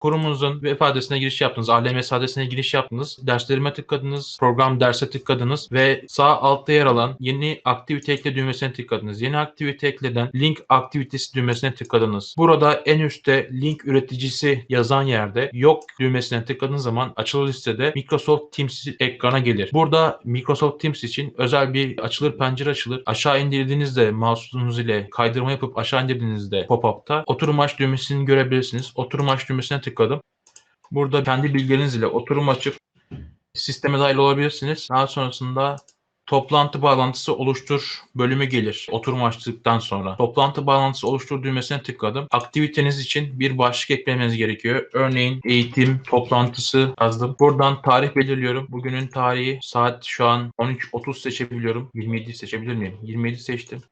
kurumunuzun web adresine giriş yaptınız, ALMS adresine giriş yaptınız, derslerime tıkladınız, program derse tıkladınız ve sağ altta yer alan yeni aktivite ekle düğmesine tıkladınız. Yeni aktivite ekleden link aktivitesi düğmesine tıkladınız. Burada en üstte link üreticisi yazan yerde yok düğmesine tıkladığınız zaman açılı listede Microsoft Teams ekrana gelir. Burada Microsoft Teams için özel bir açılır pencere açılır. Aşağı indirdiğinizde mouse'unuz ile kaydırma yapıp aşağı indirdiğinizde pop-up'ta oturum aç düğmesini görebilirsiniz. Oturum aç düğmesine tıkladım. Burada kendi bilgileriniz ile oturum açıp sisteme dahil olabilirsiniz. Daha sonrasında toplantı bağlantısı oluştur bölümü gelir oturum açtıktan sonra. Toplantı bağlantısı oluştur düğmesine tıkladım. Aktiviteniz için bir başlık eklemeniz gerekiyor. Örneğin eğitim toplantısı yazdım. Buradan tarih belirliyorum. Bugünün tarihi saat şu an 13.30 seçebiliyorum. 27 seçebilir miyim? 27 seçtim.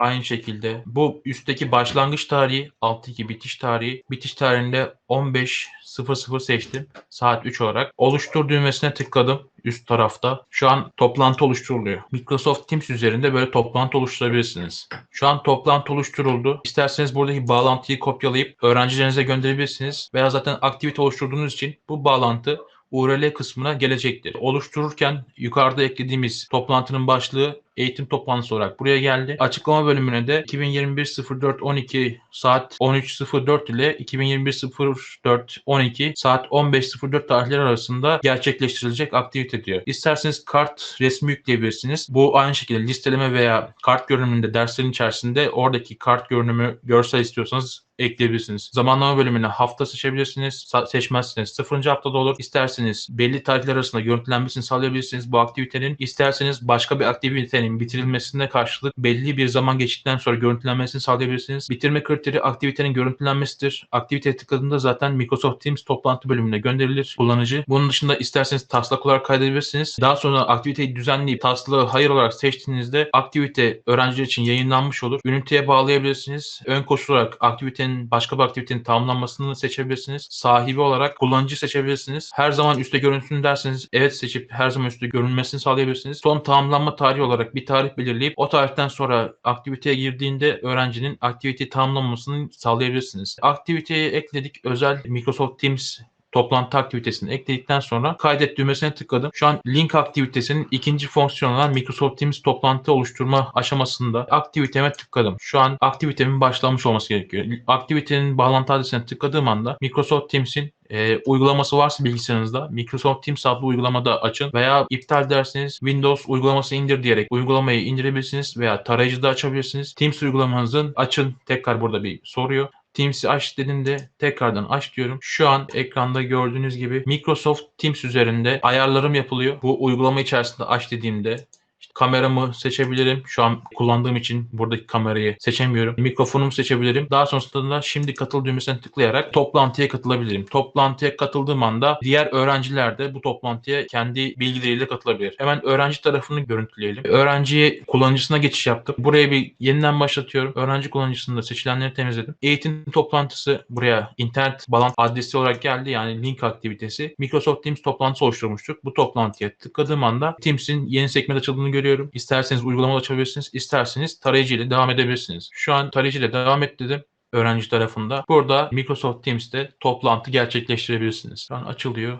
Aynı şekilde bu üstteki başlangıç tarihi, alttaki bitiş tarihi, bitiş tarihinde 15.00 seçtim. Saat 3 olarak. Oluştur düğmesine tıkladım üst tarafta. Şu an toplantı oluşturuluyor. Microsoft Teams üzerinde böyle toplantı oluşturabilirsiniz. Şu an toplantı oluşturuldu. İsterseniz buradaki bağlantıyı kopyalayıp öğrencilerinize gönderebilirsiniz. Veya zaten aktivite oluşturduğunuz için bu bağlantı URL kısmına gelecektir. Oluştururken yukarıda eklediğimiz toplantının başlığı eğitim toplantısı olarak buraya geldi. Açıklama bölümüne de 2021-04-12 saat 13.04 ile 2021-04-12 saat 15.04 tarihleri arasında gerçekleştirilecek aktivite diyor. İsterseniz kart resmi yükleyebilirsiniz. Bu aynı şekilde listeleme veya kart görünümünde derslerin içerisinde oradaki kart görünümü görsel istiyorsanız ekleyebilirsiniz. Zamanlama bölümüne hafta seçebilirsiniz. Seçmezseniz 0. haftada olur. İsterseniz belli tarihler arasında görüntülenmesini sağlayabilirsiniz bu aktivitenin. İsterseniz başka bir aktivitenin bitirilmesine karşılık belli bir zaman geçtikten sonra görüntülenmesini sağlayabilirsiniz. Bitirme kriteri aktivitenin görüntülenmesidir. Aktiviteye tıkladığında zaten Microsoft Teams toplantı bölümüne gönderilir kullanıcı. Bunun dışında isterseniz taslak olarak kaydedebilirsiniz. Daha sonra aktiviteyi düzenleyip taslağı hayır olarak seçtiğinizde aktivite öğrenciler için yayınlanmış olur. Üniteye bağlayabilirsiniz. Ön koşul olarak aktivitenin başka bir aktivitenin tamamlanmasını seçebilirsiniz. Sahibi olarak kullanıcı seçebilirsiniz. Her zaman üstte görünsün derseniz evet seçip her zaman üstte görünmesini sağlayabilirsiniz. Son tamamlanma tarihi olarak bir tarih belirleyip o tarihten sonra aktiviteye girdiğinde öğrencinin aktiviteyi tamamlamasını sağlayabilirsiniz. Aktiviteyi ekledik. Özel Microsoft Teams toplantı aktivitesini ekledikten sonra kaydet düğmesine tıkladım. Şu an link aktivitesinin ikinci fonksiyonu olan Microsoft Teams toplantı oluşturma aşamasında aktiviteme tıkladım. Şu an aktivitemin başlamış olması gerekiyor. Aktivitenin bağlantı adresine tıkladığım anda Microsoft Teams'in e, uygulaması varsa bilgisayarınızda Microsoft Teams adlı uygulamada açın veya iptal derseniz Windows uygulaması indir diyerek uygulamayı indirebilirsiniz veya tarayıcıda açabilirsiniz. Teams uygulamanızın açın tekrar burada bir soruyor. Teams'i aç dediğimde tekrardan aç diyorum. Şu an ekranda gördüğünüz gibi Microsoft Teams üzerinde ayarlarım yapılıyor. Bu uygulama içerisinde aç dediğimde işte kameramı seçebilirim. Şu an kullandığım için buradaki kamerayı seçemiyorum. Mikrofonumu seçebilirim. Daha sonrasında şimdi katıl düğmesine tıklayarak toplantıya katılabilirim. Toplantıya katıldığım anda diğer öğrenciler de bu toplantıya kendi bilgileriyle katılabilir. Hemen öğrenci tarafını görüntüleyelim. Öğrenciye kullanıcısına geçiş yaptım. Buraya bir yeniden başlatıyorum. Öğrenci kullanıcısında seçilenleri temizledim. Eğitim toplantısı buraya internet bağlantı adresi olarak geldi. Yani link aktivitesi. Microsoft Teams toplantısı oluşturmuştuk. Bu toplantıya tıkladığım anda Teams'in yeni sekmede açıldığını görüyorum. İsterseniz uygulama açabilirsiniz. isterseniz tarayıcı ile devam edebilirsiniz. Şu an tarayıcı ile devam et dedim öğrenci tarafında. Burada Microsoft Teams'te toplantı gerçekleştirebilirsiniz. Şu an açılıyor.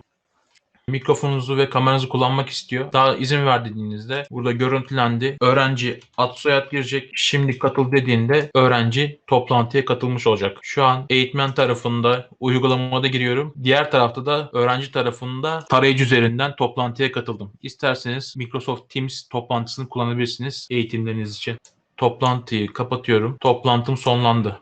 Mikrofonunuzu ve kameranızı kullanmak istiyor. Daha izin ver dediğinizde burada görüntülendi. Öğrenci ad soyad girecek. Şimdi katıl dediğinde öğrenci toplantıya katılmış olacak. Şu an eğitmen tarafında uygulamada giriyorum. Diğer tarafta da öğrenci tarafında tarayıcı üzerinden toplantıya katıldım. İsterseniz Microsoft Teams toplantısını kullanabilirsiniz eğitimleriniz için. Toplantıyı kapatıyorum. Toplantım sonlandı.